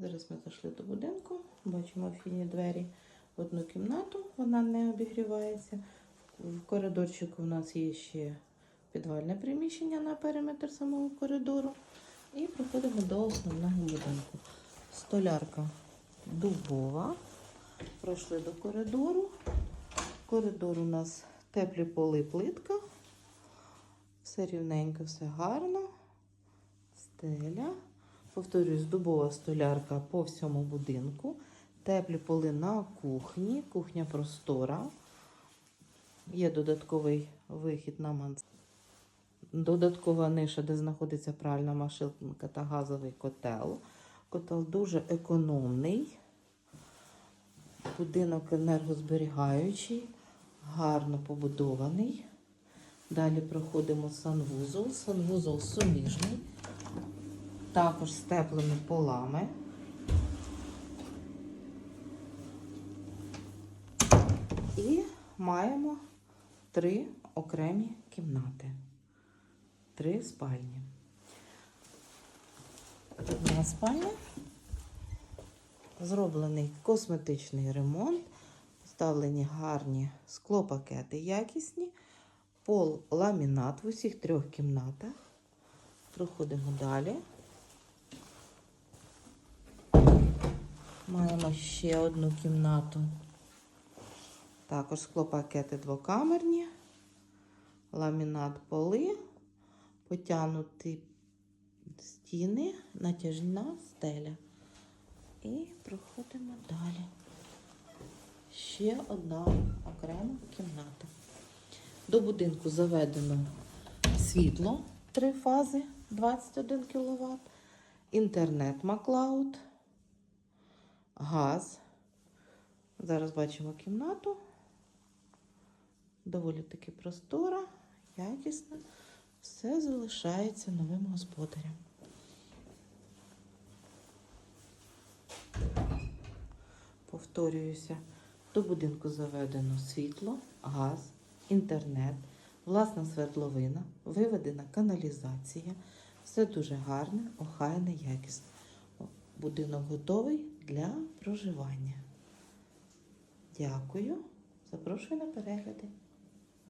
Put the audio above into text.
Зараз ми зайшли до будинку, бачимо вхідні двері в одну кімнату, вона не обігрівається. В коридорчику у нас є ще підвальне приміщення на периметр самого коридору. І проходимо до основного будинку. Столярка дубова. Пройшли до коридору. Коридор у нас теплі поли, плитка. Все рівненько, все гарно. Стеля. Повторюсь, дубова столярка по всьому будинку. Теплі поли на кухні. Кухня простора. Є додатковий вихід на мансарду. Додаткова ниша, де знаходиться пральна машинка та газовий котел. Котел дуже економний. Будинок енергозберігаючий, гарно побудований. Далі проходимо санвузол. Санвузол суміжний, також з теплими полами. І маємо три окремі кімнати. Три спальні. Одна спальня. Зроблений косметичний ремонт. Вставлені гарні склопакети якісні. Пол ламінат в усіх трьох кімнатах. Проходимо далі. Маємо ще одну кімнату. Також склопакети двокамерні, ламінат поли, потягнуті стіни, натяжна стеля. І проходимо далі. Ще одна окрема кімната. До будинку заведено світло три фази 21 кВт, інтернет Маклауд, газ. Зараз бачимо кімнату. Доволі таки простора, якісна. Все залишається новим господарям. Повторююся, до будинку заведено світло, газ, інтернет, власна свердловина, виведена каналізація. Все дуже гарне, охайне, якісне. Будинок готовий для проживання. Дякую. Запрошую на перегляди.